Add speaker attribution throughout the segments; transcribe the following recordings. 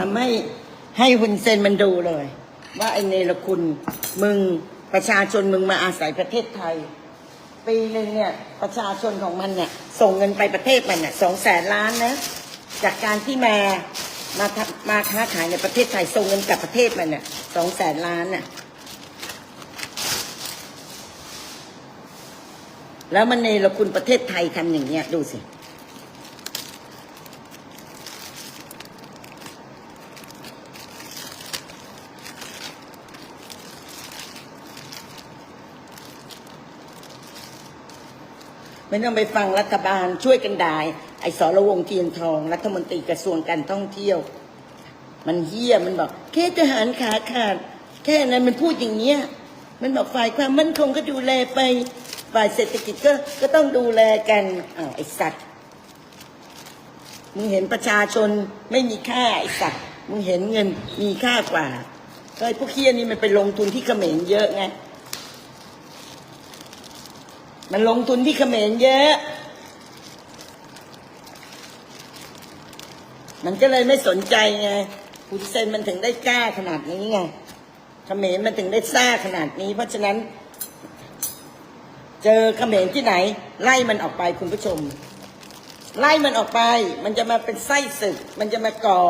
Speaker 1: ทำให้ให้ฮุนเซนมันดูเลย ว่าไอเนรคุณมึงประชาชนมึงมาอาศัยประเทศไทย ปีหนึ่งเนี่ยประชาชนของมันเนี่ยส่งเงินไปประเทศมันเนี่ยสองแสนล้านนะจากการที่มามาทำมาค้าขายในประเทศไทยส่งเงินกลับประเทศมันเนี่ยสองแสนล้านน่ะแล้วมันในละคุณประเทศไทยทำอย่างเนี้ยดูสิ ไม่ต้องไปฟังรัฐบาลช่วยกันด่าไอ้สรวงเทียนทอง รัฐมนตรีกระทรวงการท่องเที่ยว มันเฮี้ยมันบอกแค่ทหารขาขาด แค่นั้นมันพูดอย่างเงี้ยมันบอกฝ่ายความมั่นคงก็ดูแลไปฝ่ายเศรษฐกิจก็ก็ต้องดูแลกันอ้าวไอ้สัตว์มึงเห็นประชาชนไม่มีค่าไอ้สัตว์มึงเห็นเงินมีค่ากว่าก็ไอ้พวกเฮี้ยนี่มันไปลงทุนที่เขมรเยอะไง มันลงทุนที่เขมรเยอะ มันก็เลยไม่สนใจไงฮุนเซนมันถึงได้กล้าขนาดนี้ไงเขมรมันถึงได้ซ่าขนาดนี้ เพราะฉะนั้น เจอเขมรที่ไหน ไล่มันออกไปคุณผู้ชม ไล่มันออกไป มันจะมาเป็นไส้ศึก มันจะมาก่อ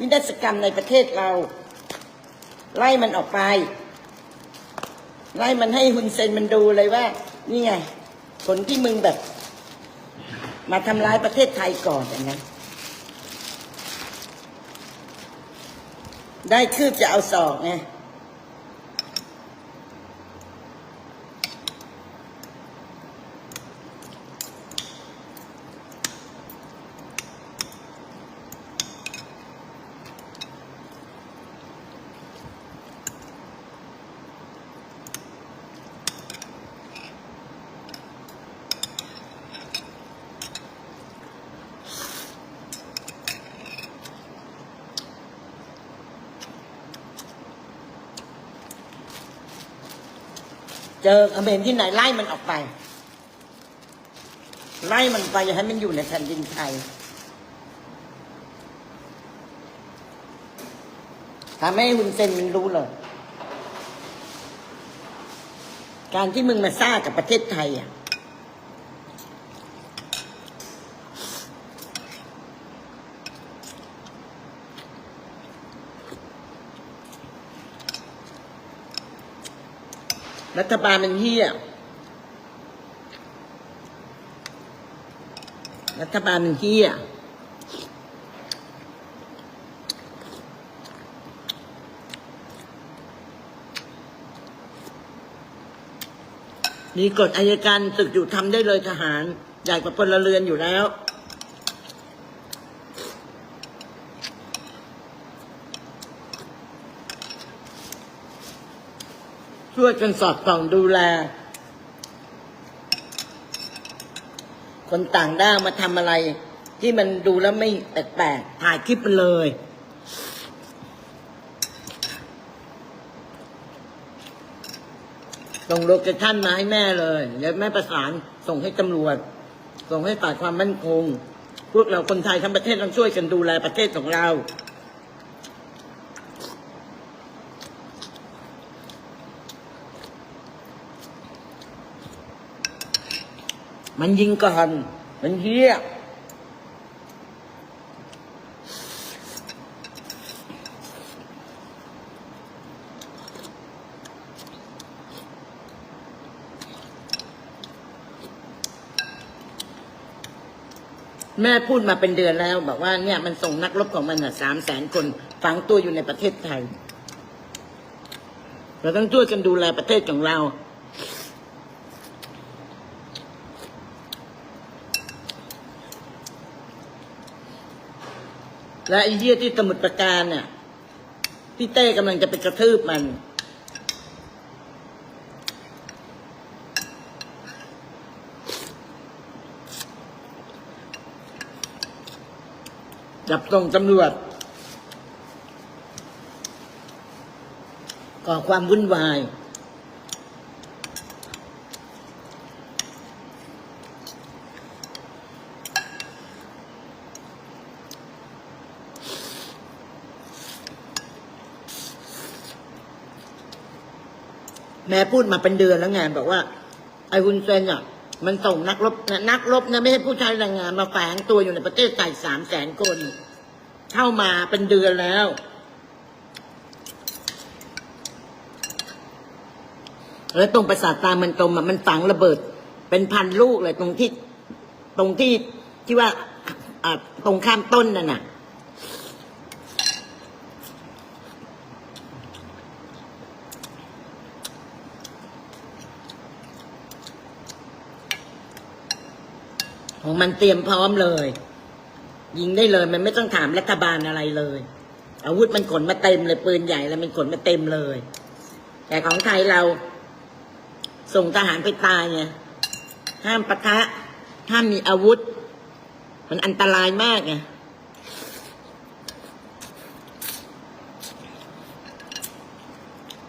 Speaker 1: วินาศกรรมในประเทศเรา ไล่มันออกไป ไล่มันให้ฮุนเซนมันดูเลยว่า นี่ไง คนที่มึงแบบ มาทำร้ายประเทศไทยก่อนอย่างนั้นได้คืบจะเอาศอกไง เจอเขมรที่ไหนไล่มันออกไป ไล่มันไปอย่าให้มันอยู่ในแผ่นดินไทยทำให้คุณเซนมันรู้เลย การที่มึงมาซ่ากับประเทศไทยอะ รัฐบาลมันเฮี้ย รัฐบาลมันเฮี้ย มีกฎอายการศึกอยู่ทำได้เลยทหาร ใหญ่กว่าพลเรือนอยู่แล้ว ช่วยกันสอดส่องดูแล คนต่างด้าวมาทำอะไร ที่มันดูแล้วไม่แปลกๆถ่ายคลิปมันเลยส่งโลเคชั่นมาให้แม่เลย แล้วแม่ประสานส่งให้ตำรวจ ส่งให้ฝ่ายความมั่นคง พวกเราคนไทยทั้งประเทศต้องช่วยกันดูแลประเทศของเรา มันยิงก่อนมันเฮี้ยแม่พูดมาเป็นเดือนแล้ว บอกว่าเนี่ยมันส่งนักรบของมันอะสามแสนคนฝังตัวอยู่ในประเทศไทย เราต้องช่วยกันดูแลประเทศของเรา และไอ้เหี้ยที่สมุดประการเนี่ยพี่เต้กำลังจะไปกระทืบมัน จับส่งตำรวจก่อความวุ่นวาย แม่พูดมาเป็นเดือนแล้วไงบอกว่า ไอ้ฮุนเซนอะ มันส่งนักรบนักรบนะไม่ใช่ผู้ใช้แรงงานมาแฝงตัวอยู่ในประเทศไทยสามแสนคน เข้ามาเป็นเดือนแล้ว แล้วตรงประสาทตามันตรงอะมันฝังระเบิด เป็นพันลูกเลยตรงที่ ตรงที่ที่ว่าอ่าตรงข้ามต้นนั่นน่ะ ของมันเตรียมพร้อมเลย ยิงได้เลย มันไม่ต้องถามรัฐบาลอะไรเลย อาวุธมันขนมาเต็มเลยปืนใหญ่แล้วมันขนมาเต็มเลย แต่ของไทยเรา ส่งทหารไปตายไงห้ามปะทะห้ามมีอาวุธ มันอันตรายมากไง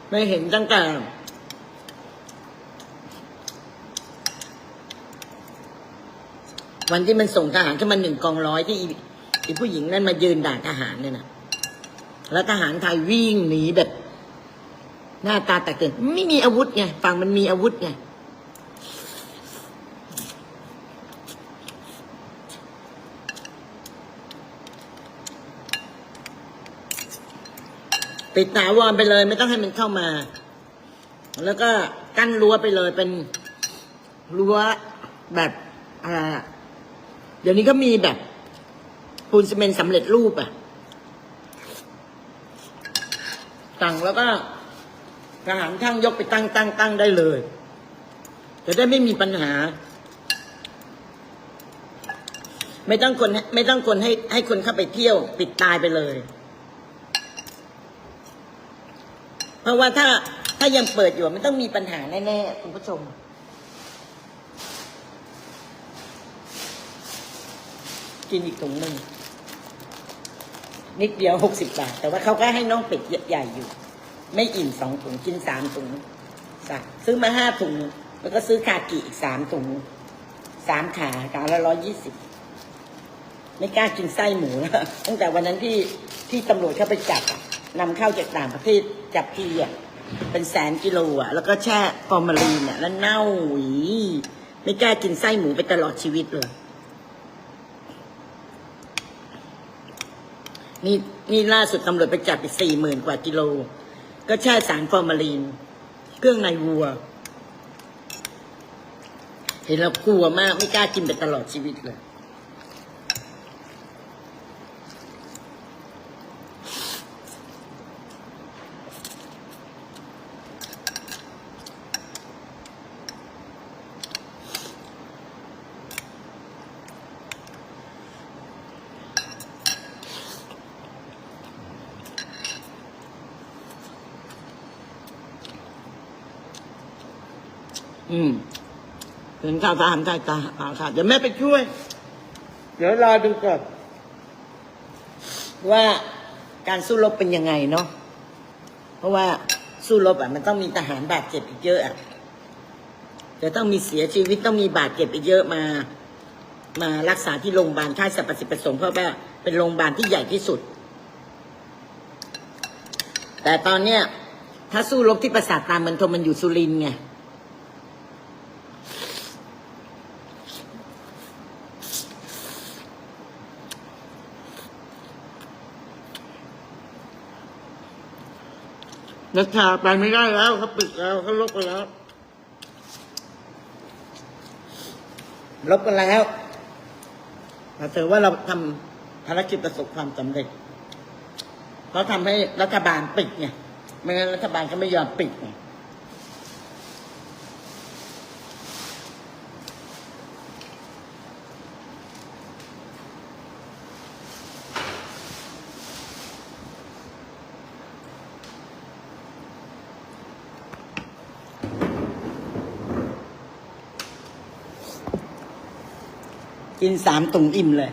Speaker 1: ไม่เห็นตั้งแต่ วันที่มันส่งทหารขึ้นมาหนึ่งกองร้อยที่อีผู้หญิงนั่นมายืนด่าทหารเนี่ยนะแล้วทหารไทยวิ่งหนีแบบ หน้าตาแตกตื่นไม่มีอาวุธไงฝั่งมันมีอาวุธไงปิดถาวรไปเลย ไม่ต้องให้มันเข้ามา แล้วก็กั้นรั้วไปเลยเป็นรั้วแบบอ่า เดี๋ยวนี้ก็มีแบบปูนซีเมนต์สำเร็จรูปอะสั่งแล้วก็ทหารช่างยกไปตั้งตั้งตั้งได้เลย จะได้ไม่มีปัญหา ไม่ต้องคนไม่ต้องคนให้ให้คนเข้าไปเที่ยว ปิดตายไปเลย เพราะว่าถ้าถ้ายังเปิดอยู่มันต้องมีปัญหาแน่ๆคุณผู้ชม กินอีกถุงหนึ่งนิดเดียวหกสิบบาท แต่ว่าเขาก็ให้น้องเป็ดใหญ่อยู่ ไม่อิ่มสองถุงกินสามถุงสั่งซื้อมาห้าถุง แล้วก็ซื้อคากิอีกสามถุงสามขาขาละร้อยยี่สิบไม่กล้ากินไส้หมูแล้วตั้งแต่วันนั้นที่ที่ตำรวจเข้าไปจับนำเข้าจากต่างประเทศจับทีอะเป็นแสนกิโลอะ แล้วก็แช่ฟอร์มาลีนอะแล้วเน่าหวีไม่กล้ากินไส้หมูไปตลอดชีวิตเลย นี่นี่ล่าสุดตำรวจไปจับไปสี่หมื่นกว่ากิโล ก็แช่สารฟอร์มาลีน เครื่องในวัว เห็นแล้วกลัวมากไม่กล้ากินไปตลอดชีวิตเลย อืมเห็นข่าวทหารไทยตาขาวข่าวเดี๋ยวแม่ไปช่วย เดี๋ยวรอดูก่อนว่าการสู้รบเป็นยังไงเนาะเพราะว่าสู้รบอะ มันต้องมีทหารบาดเจ็บอีกเยอะอะจะต้องมีเสียชีวิตต้องมีบาดเจ็บอีกเยอะมา มารักษาที่โรงพยาบาลค่ายสรรพสิทธิประสงค์เพราะว่าเป็นโรงพยาบาลที่ใหญ่ที่สุด แต่ตอนเนี้ยถ้าสู้รบที่ประสาทตามันทมมันอยู่สุรินไง นักชาไปไม่ได้แล้วเขาปิดแล้วเขาลบไปแล้ว ลบกันแล้วแต่ถือว่าเราทำภารกิจประสบความสำเร็จเขาทำให้รัฐบาลปิดไงไม่งั้นรัฐบาลก็ไม่ยอมปิดไง กินสามตุ่มอิ่มเลย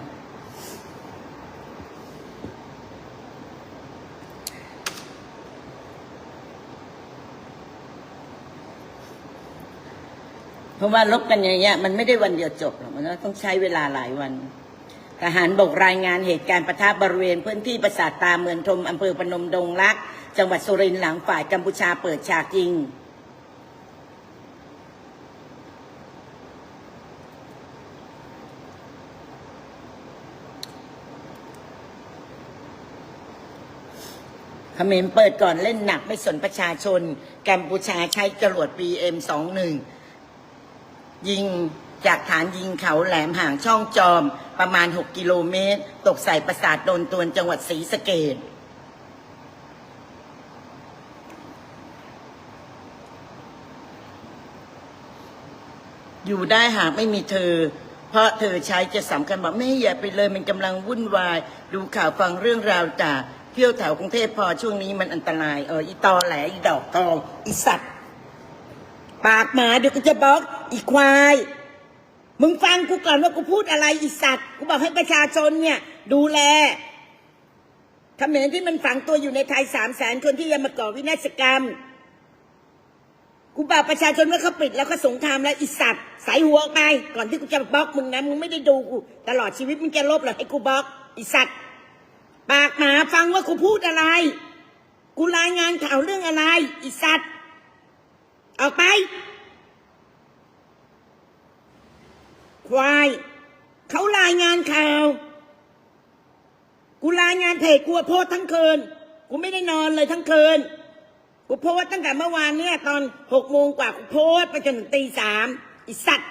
Speaker 1: เพราะว่าลบกันอย่างเงี้ยมันไม่ได้วันเดียวจบหรอกมันต้องใช้เวลาหลายวัน ทหารบกรายงานเหตุการณ์ประทะบริเวณ พื้นที่ปราสาทตาเมืองทมอำเภอพนมดงรัก จังหวัดสุรินทร์หลังฝ่ายกัมพูชาเปิดฉากยิง ขมรเปิดก่อนเล่นหนักไม่สนประชาชน กัมพูชาใช้จรวด BM 21 ยิงจากฐานยิงเขาแหลมห่างช่องจอมประมาณ 6 กิโลเมตร ตกใส่ปราสาทโดนตวนจังหวัดศรีสะเกดอยู่ได้หากไม่มีเธอ เพราะเธอใช้จะสำคัญบอกไม่อย่าไปเลยมันกำลังวุ่นวาย ดูข่าวฟังเรื่องราวจาก เที่ยวแถวกรุงเทพพอช่วงนี้มันอันตรายเอออีตอแหลอีดอกทองอีสัตว์ปากหมาเดี๋ยวกูจะบล็อกอีควาย มึงฟังกูก่อนว่ากูพูดอะไรอีสัตว์กูบอกให้ประชาชนเนี่ย ดูแลเขมรที่มันฝังตัวอยู่ในไทยสามแสนคนที่ยังมาก่อวินาศกรรมกูบอกประชาชนว่าเขาปิดแล้วเขาสงครามแล้วอีสัตว์ใส่หัวออกไป ก่อนที่กูจะบล็อกมึงนะมึงไม่ได้ดูกูตลอดชีวิตมึงจะลบเหรอให้กูบล็อกอีสัตว์ ปากหมาฟังว่ากูพูดอะไร กูรายงานข่าวเรื่องอะไรอีสัตว์ออกไป ควาย เขารายงานข่าว กูรายงานเพจกูโพสทั้งคืน กูไม่ได้นอนเลยทั้งคืน กูโพสตั้งแต่เมื่อวานเนี่ย ตอนหกโมงกว่ากูโพสไปจนถึงตีสามอีสัตว์